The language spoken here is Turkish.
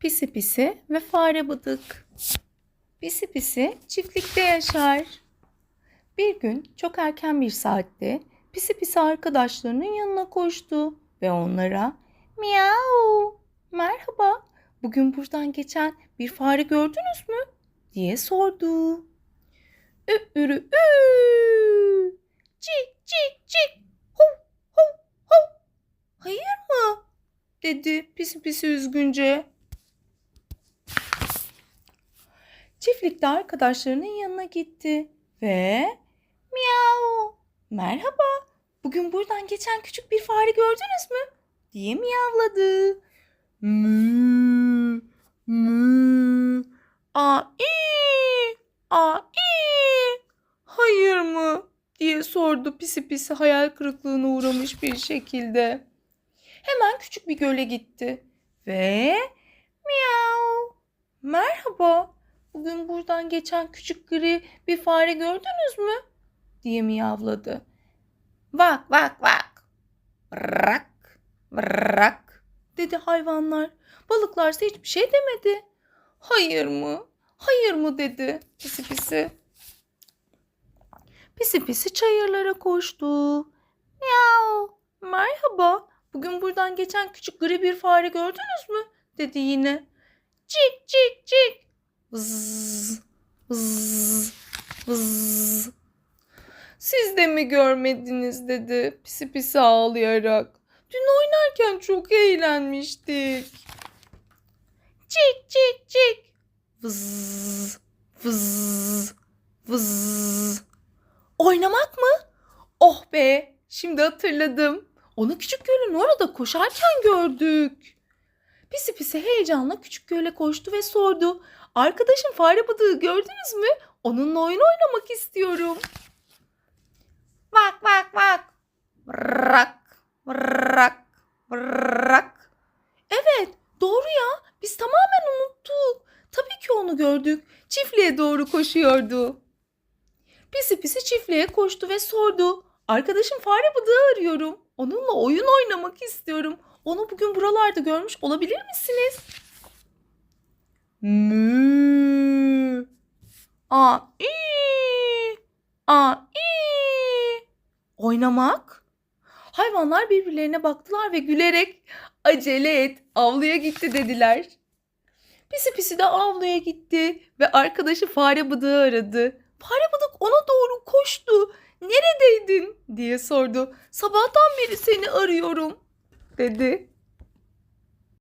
Pisi pisi ve fare bıdık. Pisi pisi çiftlikte yaşar. Bir gün çok erken bir saatte pisi pisi arkadaşlarının yanına koştu ve onlara miau merhaba bugün buradan geçen bir fare gördünüz mü diye sordu. Ü ü cik cik cik hu hu hu hayır mı dedi pisi pisi üzgünce. Çiftlikte arkadaşlarının yanına gitti ve miau merhaba bugün buradan geçen küçük bir fare gördünüz mü diye miyavladı. Mü mü a i a i hayır mı diye sordu pisi pisi hayal kırıklığına uğramış bir şekilde. Hemen küçük bir göle gitti ve miau merhaba Bugün buradan geçen küçük gri bir fare gördünüz mü? diye miyavladı. Vak vak vak. Vrak vrak dedi hayvanlar. Balıklarsa hiçbir şey demedi. Hayır mı? Hayır mı dedi pisi pisi. Pisi pisi çayırlara koştu. Miau. Merhaba. Bugün buradan geçen küçük gri bir fare gördünüz mü? dedi yine. Cik cik cik. Vız. Siz de mi görmediniz dedi pisi pisi ağlayarak. Dün oynarken çok eğlenmiştik. Cik cik cik. Vız, vız, vız. Oynamak mı? Oh be şimdi hatırladım. Onu küçük gölün orada koşarken gördük. Pisi pisi heyecanla küçük göle koştu ve sordu. Arkadaşım fare bıdığı gördünüz mü? Onunla oyun oynamak istiyorum. Vak vak vak. Vrak vrak vrak. Evet doğru ya biz tamamen unuttuk. Tabii ki onu gördük. Çiftliğe doğru koşuyordu. Pisi pisi çiftliğe koştu ve sordu. Arkadaşım fare bıdığı arıyorum. Onunla oyun oynamak istiyorum. Onu bugün buralarda görmüş olabilir misiniz? Mü. A i. A i. Oynamak. Hayvanlar birbirlerine baktılar ve gülerek acele et avluya gitti dediler. Pisi pisi de avluya gitti ve arkadaşı fare bıdığı aradı. Fare bıdık ona doğru koştu. Neredeydin diye sordu. Sabahtan beri seni arıyorum dedi.